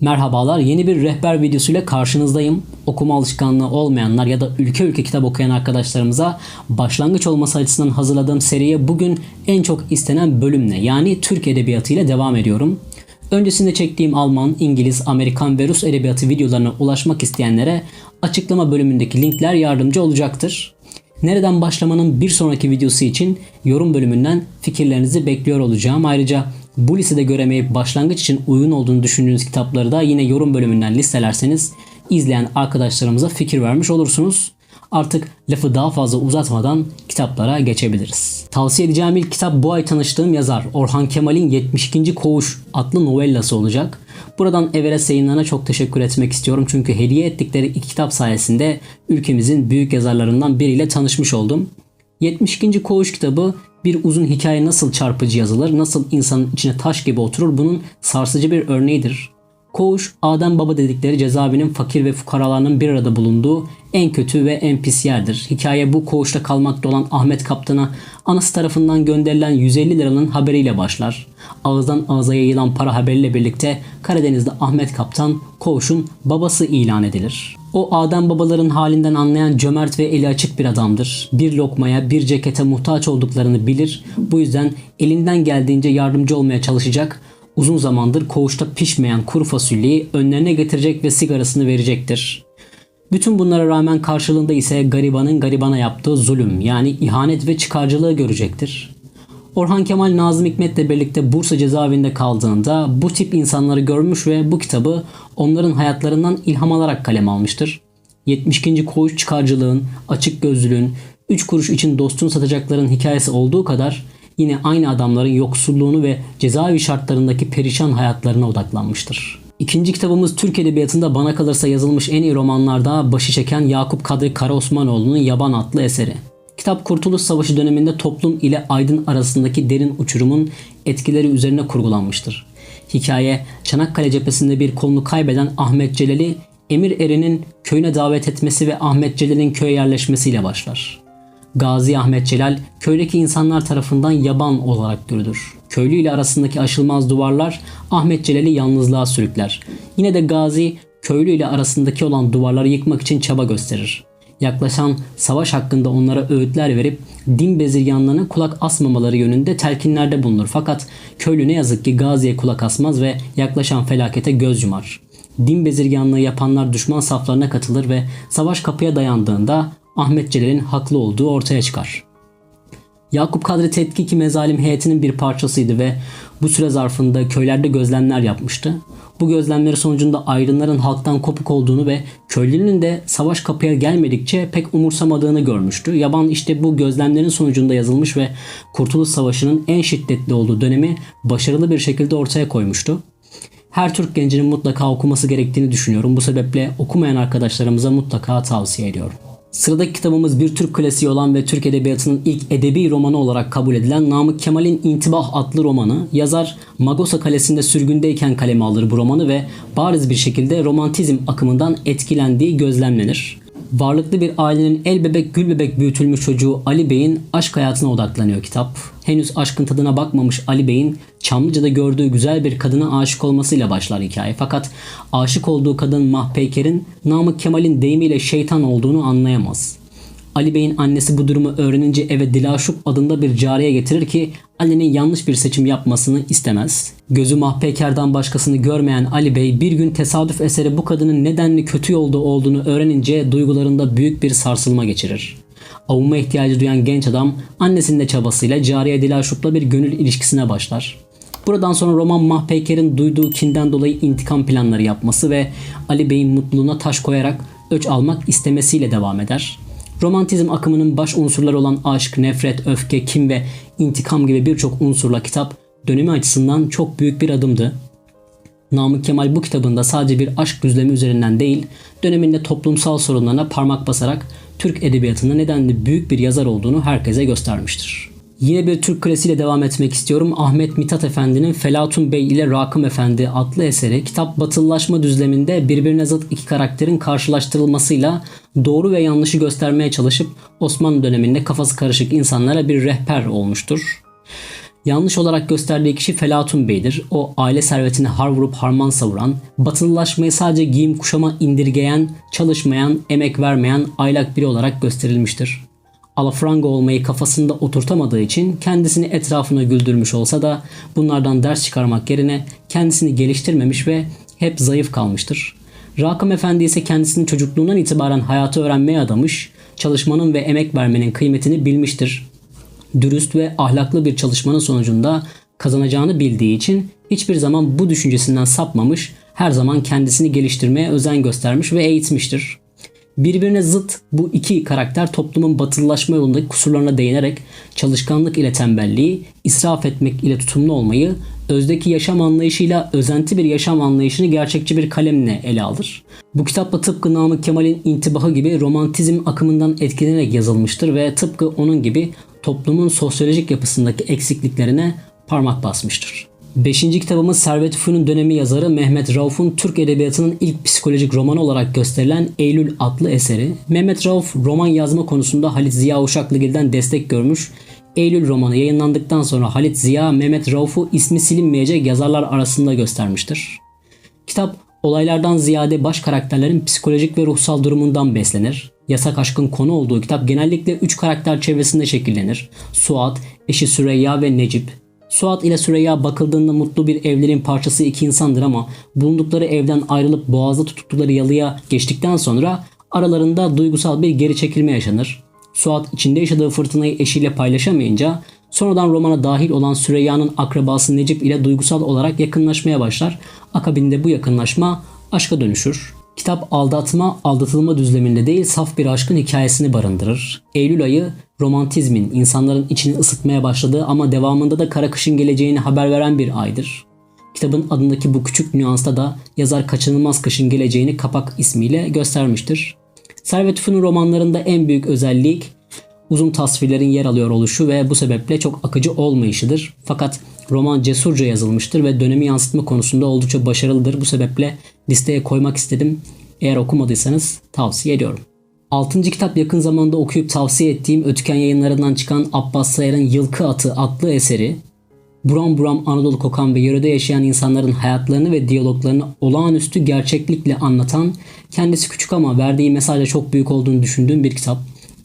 Merhabalar, yeni bir rehber videosuyla karşınızdayım. Okuma alışkanlığı olmayanlar ya da ülke ülke kitap okuyan arkadaşlarımıza başlangıç olması açısından hazırladığım seriye bugün en çok istenen bölümle yani Türk Edebiyatı ile devam ediyorum. Öncesinde çektiğim Alman, İngiliz, Amerikan ve Rus edebiyatı videolarına ulaşmak isteyenlere açıklama bölümündeki linkler yardımcı olacaktır. Nereden başlamanın bir sonraki videosu için yorum bölümünden fikirlerinizi bekliyor olacağım. Ayrıca bu listede göremeyip başlangıç için uygun olduğunu düşündüğünüz kitapları da yine yorum bölümünden listelerseniz izleyen arkadaşlarımıza fikir vermiş olursunuz. Artık lafı daha fazla uzatmadan kitaplara geçebiliriz. Tavsiye edeceğim ilk kitap bu ay tanıştığım yazar Orhan Kemal'in 72. Koğuş adlı novellası olacak. Buradan Everest yayınlarına çok teşekkür etmek istiyorum çünkü hediye ettikleri iki kitap sayesinde ülkemizin büyük yazarlarından biriyle tanışmış oldum. 72. Koğuş kitabı bir uzun hikaye nasıl çarpıcı yazılır, nasıl insanın içine taş gibi oturur bunun sarsıcı bir örneğidir. Koğuş, Adem Baba dedikleri cezaevinin fakir ve fukaralarının bir arada bulunduğu en kötü ve en pis yerdir. Hikaye bu koğuşta kalmakta olan Ahmet Kaptan'a anası tarafından gönderilen 150 liranın haberiyle başlar. Ağızdan ağza yayılan para haberiyle birlikte Karadeniz'de Ahmet Kaptan koğuşun babası ilan edilir. O Adem babaların halinden anlayan cömert ve eli açık bir adamdır. Bir lokmaya, bir cekete muhtaç olduklarını bilir. Bu yüzden elinden geldiğince yardımcı olmaya çalışacak. Uzun zamandır koğuşta pişmeyen kuru fasulyeyi önlerine getirecek ve sigarasını verecektir. Bütün bunlara rağmen karşılığında ise garibanın garibana yaptığı zulüm yani ihanet ve çıkarcılığı görecektir. Orhan Kemal Nazım Hikmet'le birlikte Bursa cezaevinde kaldığında bu tip insanları görmüş ve bu kitabı onların hayatlarından ilham alarak kaleme almıştır. 72. koğuş çıkarcılığın, açık gözlülüğün, 3 kuruş için dostunu satacakların hikayesi olduğu kadar yine aynı adamların yoksulluğunu ve cezaevi şartlarındaki perişan hayatlarına odaklanmıştır. İkinci kitabımız Türk Edebiyatı'nda bana kalırsa yazılmış en iyi romanlarda başı çeken Yakup Kadri Karaosmanoğlu'nun Yaban adlı eseri. Kitap Kurtuluş Savaşı döneminde toplum ile aydın arasındaki derin uçurumun etkileri üzerine kurgulanmıştır. Hikaye Çanakkale cephesinde bir kolunu kaybeden Ahmet Celal'i Emir Eri'nin köyüne davet etmesi ve Ahmet Celal'in köye yerleşmesiyle başlar. Gazi Ahmet Celal köydeki insanlar tarafından yaban olarak görülür. Köylü ile arasındaki aşılmaz duvarlar Ahmet Celal'i yalnızlığa sürükler. Yine de Gazi köylü ile arasındaki olan duvarları yıkmak için çaba gösterir. Yaklaşan savaş hakkında onlara öğütler verip din bezirganlarına kulak asmamaları yönünde telkinlerde bulunur. Fakat köylü ne yazık ki Gazi'ye kulak asmaz ve yaklaşan felakete göz yumar. Din bezirganlığı yapanlar düşman saflarına katılır ve savaş kapıya dayandığında Ahmet Celal'in haklı olduğu ortaya çıkar. Yakup Kadri Tetkiki Mezalim heyetinin bir parçasıydı ve bu süre zarfında köylerde gözlemler yapmıştı. Bu gözlemleri sonucunda aydınların halktan kopuk olduğunu ve köylünün de savaş kapıya gelmedikçe pek umursamadığını görmüştü. Yaban işte bu gözlemlerin sonucunda yazılmış ve Kurtuluş Savaşı'nın en şiddetli olduğu dönemi başarılı bir şekilde ortaya koymuştu. Her Türk gencinin mutlaka okuması gerektiğini düşünüyorum. Bu sebeple okumayan arkadaşlarımıza mutlaka tavsiye ediyorum. Sıradaki kitabımız bir Türk klasiği olan ve Türk Edebiyatı'nın ilk edebi romanı olarak kabul edilen Namık Kemal'in İntibah adlı romanı. Yazar Magosa Kalesi'nde sürgündeyken kaleme alır bu romanı ve bariz bir şekilde romantizm akımından etkilendiği gözlemlenir. Varlıklı bir ailenin el bebek gül bebek büyütülmüş çocuğu Ali Bey'in aşk hayatına odaklanıyor kitap. Henüz aşkın tadına bakmamış Ali Bey'in Çamlıca'da gördüğü güzel bir kadına aşık olmasıyla başlar hikaye. Fakat aşık olduğu kadın Mahpeyker'in Namık Kemal'in deyimiyle şeytan olduğunu anlayamaz. Ali Bey'in annesi bu durumu öğrenince eve Dilaşup adında bir cariye getirir ki Ali'nin yanlış bir seçim yapmasını istemez. Gözü Mahpeker'den başkasını görmeyen Ali Bey bir gün tesadüf eseri bu kadının nedenli kötü yolda olduğunu öğrenince duygularında büyük bir sarsılma geçirir. Avunma ihtiyacı duyan genç adam annesinin de çabasıyla cariye Dilaşup'la bir gönül ilişkisine başlar. Buradan sonra Roman Mahpeyker'in duyduğu kinden dolayı intikam planları yapması ve Ali Bey'in mutluluğuna taş koyarak öç almak istemesiyle devam eder. Romantizm akımının baş unsurları olan aşk, nefret, öfke, kim ve intikam gibi birçok unsurla kitap dönemi açısından çok büyük bir adımdı. Namık Kemal bu kitabında sadece bir aşk düzlemi üzerinden değil, döneminde toplumsal sorunlarına parmak basarak Türk edebiyatında nedenli büyük bir yazar olduğunu herkese göstermiştir. Yine bir Türk klasiğiyle devam etmek istiyorum. Ahmet Mithat Efendi'nin Felatun Bey ile Rakım Efendi adlı eseri kitap batılılaşma düzleminde birbirine zıt iki karakterin karşılaştırılmasıyla doğru ve yanlışı göstermeye çalışıp Osmanlı döneminde kafası karışık insanlara bir rehber olmuştur. Yanlış olarak gösterdiği kişi Felatun Bey'dir. O aile servetini har vurup harman savuran, batılılaşmayı sadece giyim kuşama indirgeyen, çalışmayan, emek vermeyen aylak biri olarak gösterilmiştir. Alafranga olmayı kafasında oturtamadığı için kendisini etrafına güldürmüş olsa da bunlardan ders çıkarmak yerine kendisini geliştirmemiş ve hep zayıf kalmıştır. Rakım Efendi ise kendisini çocukluğundan itibaren hayatı öğrenmeye adamış, çalışmanın ve emek vermenin kıymetini bilmiştir. Dürüst ve ahlaklı bir çalışmanın sonucunda kazanacağını bildiği için hiçbir zaman bu düşüncesinden sapmamış, her zaman kendisini geliştirmeye özen göstermiş ve eğitmiştir. Birbirine zıt bu iki karakter toplumun batılılaşma yolundaki kusurlarına değinerek çalışkanlık ile tembelliği, israf etmek ile tutumlu olmayı, özdeki yaşam anlayışıyla özenti bir yaşam anlayışını gerçekçi bir kalemle ele alır. Bu kitapta tıpkı Namık Kemal'in intibahı gibi romantizm akımından etkilenerek yazılmıştır ve tıpkı onun gibi toplumun sosyolojik yapısındaki eksikliklerine parmak basmıştır. Beşinci kitabımız Servet Fünun dönemi yazarı Mehmet Rauf'un Türk Edebiyatı'nın ilk psikolojik romanı olarak gösterilen Eylül adlı eseri. Mehmet Rauf roman yazma konusunda Halit Ziya Uşaklıgil'den destek görmüş. Eylül romanı yayınlandıktan sonra Halit Ziya Mehmet Rauf'u ismi silinmeyecek yazarlar arasında göstermiştir. Kitap olaylardan ziyade baş karakterlerin psikolojik ve ruhsal durumundan beslenir. Yasak aşkın konu olduğu kitap genellikle 3 karakter çevresinde şekillenir. Suat, eşi Süreyya ve Necip. Suat ile Süreyya bakıldığında mutlu bir evlerin parçası iki insandır ama bulundukları evden ayrılıp boğazda tuttukları yalıya geçtikten sonra aralarında duygusal bir geri çekilme yaşanır. Suat içinde yaşadığı fırtınayı eşiyle paylaşamayınca sonradan romana dahil olan Süreyya'nın akrabası Necip ile duygusal olarak yakınlaşmaya başlar. Akabinde bu yakınlaşma aşka dönüşür. Kitap aldatma, aldatılma düzleminde değil saf bir aşkın hikayesini barındırır. Eylül ayı romantizmin insanların içini ısıtmaya başladığı ama devamında da kara kışın geleceğini haber veren bir aydır. Kitabın adındaki bu küçük nüansta da yazar kaçınılmaz kışın geleceğini kapak ismiyle göstermiştir. Servet Fünun romanlarında en büyük özellik uzun tasvirlerin yer alıyor oluşu ve bu sebeple çok akıcı olmayışıdır. Fakat roman cesurca yazılmıştır ve dönemi yansıtma konusunda oldukça başarılıdır. Bu sebeple listeye koymak istedim. Eğer okumadıysanız tavsiye ediyorum. Altıncı kitap yakın zamanda okuyup tavsiye ettiğim Ötüken yayınlarından çıkan Abbas Sayar'ın Yılkı Atı adlı eseri buram buram Anadolu kokan ve yörede yaşayan insanların hayatlarını ve diyaloglarını olağanüstü gerçeklikle anlatan, kendisi küçük ama verdiği mesajla çok büyük olduğunu düşündüğüm bir kitap.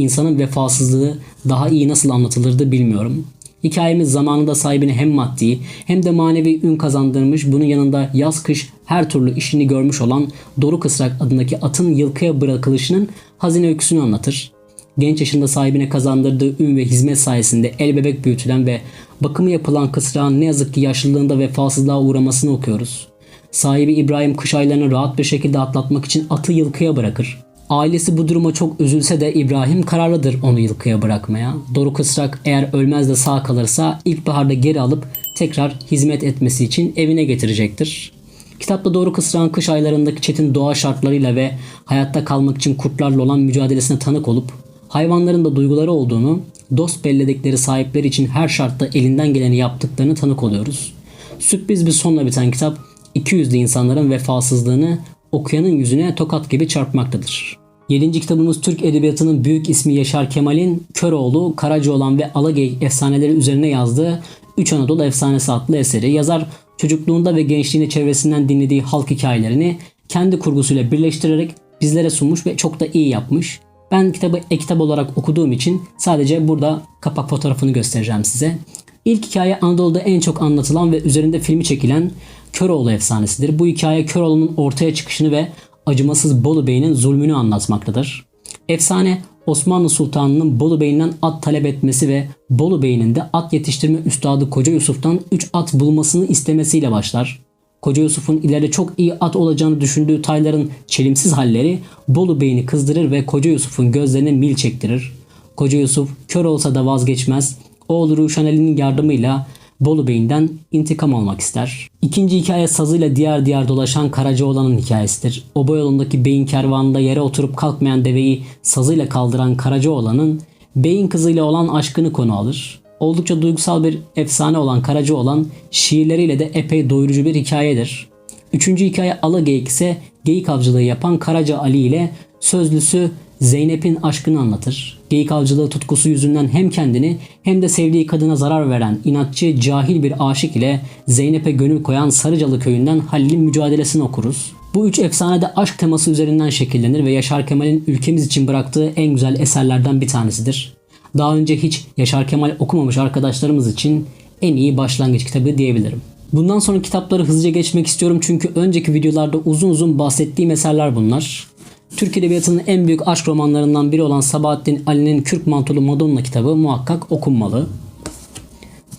İnsanın vefasızlığı daha iyi nasıl anlatılırdı bilmiyorum. Hikayemiz zamanında sahibine hem maddi hem de manevi ün kazandırmış bunun yanında yaz kış her türlü işini görmüş olan Doruk Israk adındaki atın yılkıya bırakılışının hazine öyküsünü anlatır. Genç yaşında sahibine kazandırdığı ün ve hizmet sayesinde el bebek büyütülen ve bakımı yapılan kısrağın ne yazık ki yaşlılığında vefasızlığa uğramasını okuyoruz. Sahibi İbrahim kış aylarını rahat bir şekilde atlatmak için atı yılkıya bırakır. Ailesi bu duruma çok üzülse de İbrahim kararlıdır onu yılkıya bırakmaya. Doruk Israk eğer ölmez de sağ kalırsa ilkbaharda geri alıp tekrar hizmet etmesi için evine getirecektir. Kitapta Doruk Israk'ın kış aylarındaki çetin doğa şartlarıyla ve hayatta kalmak için kurtlarla olan mücadelesine tanık olup hayvanların da duyguları olduğunu, dost belledikleri sahipleri için her şartta elinden geleni yaptıklarını tanık oluyoruz. Sürpriz bir sonla biten kitap 200'lü insanların vefasızlığını okuyanın yüzüne tokat gibi çarpmaktadır. 7. kitabımız Türk Edebiyatı'nın büyük ismi Yaşar Kemal'in Köroğlu, Karacaoğlan ve Alagey efsaneleri üzerine yazdığı Üç Anadolu Efsanesi adlı eseri. Yazar çocukluğunda ve gençliğinde çevresinden dinlediği halk hikayelerini kendi kurgusuyla birleştirerek bizlere sunmuş ve çok da iyi yapmış. Ben kitabı e-kitap olarak okuduğum için sadece burada kapak fotoğrafını göstereceğim size. İlk hikaye Anadolu'da en çok anlatılan ve üzerinde filmi çekilen Köroğlu efsanesidir. Bu hikaye Köroğlu'nun ortaya çıkışını ve acımasız Bolu Bey'in zulmünü anlatmaktadır. Efsane Osmanlı Sultanı'nın Bolu Bey'inden at talep etmesi ve Bolu Bey'in de at yetiştirme üstadı Koca Yusuf'tan 3 at bulmasını istemesiyle başlar. Koca Yusuf'un ileride çok iyi at olacağını düşündüğü tayların çelimsiz halleri Bolu Bey'ini kızdırır ve Koca Yusuf'un gözlerine mil çektirir. Koca Yusuf kör olsa da vazgeçmez. Oğlu Ruşaneli'nin yardımıyla Bolu Bey'inden intikam almak ister. İkinci hikaye sazıyla diğer diğer dolaşan Karacaoğlan'ın hikayesidir. Oba yolundaki beyin kervanında yere oturup kalkmayan deveyi sazıyla kaldıran Karacaoğlan'ın beyin kızıyla olan aşkını konu alır. Oldukça duygusal bir efsane olan Karacaoğlan şiirleriyle de epey doyurucu bir hikayedir. Üçüncü hikaye Ala Geyik ise geyik avcılığı yapan Karaca Ali ile sözlüsü Zeynep'in aşkını anlatır. Geyik avcılığı tutkusu yüzünden hem kendini hem de sevdiği kadına zarar veren inatçı cahil bir aşık ile Zeynep'e gönül koyan Sarıcalı köyünden Halil'in mücadelesini okuruz. Bu üç efsane de aşk teması üzerinden şekillenir ve Yaşar Kemal'in ülkemiz için bıraktığı en güzel eserlerden bir tanesidir. Daha önce hiç Yaşar Kemal okumamış arkadaşlarımız için en iyi başlangıç kitabı diyebilirim. Bundan sonra kitapları hızlıca geçmek istiyorum çünkü önceki videolarda uzun uzun bahsettiğim eserler bunlar. Türk Edebiyatı'nın en büyük aşk romanlarından biri olan Sabahattin Ali'nin Kürk Mantolu Madonna kitabı muhakkak okunmalı.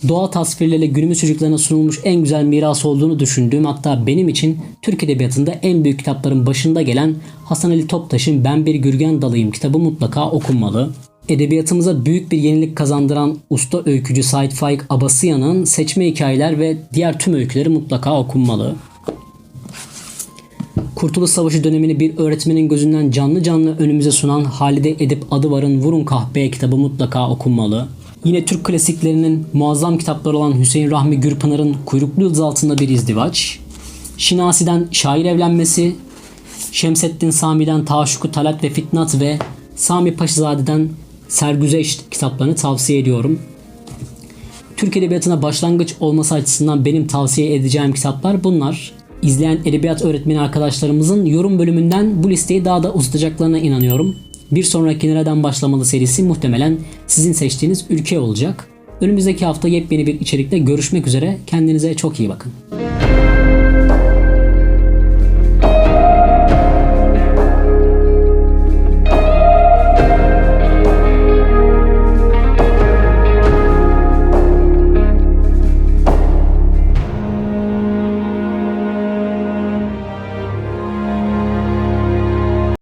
Doğa tasvirleriyle günümüz çocuklarına sunulmuş en güzel miras olduğunu düşündüğüm hatta benim için Türk Edebiyatı'nda en büyük kitapların başında gelen Hasan Ali Toptaş'ın Ben Bir Gürgen Dalıyım kitabı mutlaka okunmalı. Edebiyatımıza büyük bir yenilik kazandıran usta öykücü Said Faik Abasıyan'ın seçme hikayeler ve diğer tüm öyküleri mutlaka okunmalı. Kurtuluş Savaşı dönemini bir öğretmenin gözünden canlı canlı önümüze sunan Halide Edip Adıvar'ın Vurun Kahpeye kitabı mutlaka okunmalı. Yine Türk klasiklerinin muazzam kitapları olan Hüseyin Rahmi Gürpınar'ın Kuyruklu Yıldız Altında Bir İzdivaç, Şinasi'den Şair Evlenmesi, Şemseddin Sami'den Taşuku Talat ve Fitnat ve Sami Paşazade'den Sergüzeşt kitaplarını tavsiye ediyorum. Türk Edebiyatı'na başlangıç olması açısından benim tavsiye edeceğim kitaplar bunlar. İzleyen edebiyat öğretmeni arkadaşlarımızın yorum bölümünden bu listeyi daha da uzatacaklarına inanıyorum. Bir sonraki nereden başlamalı serisi muhtemelen sizin seçtiğiniz ülke olacak. Önümüzdeki hafta yepyeni bir içerikte görüşmek üzere. Kendinize çok iyi bakın.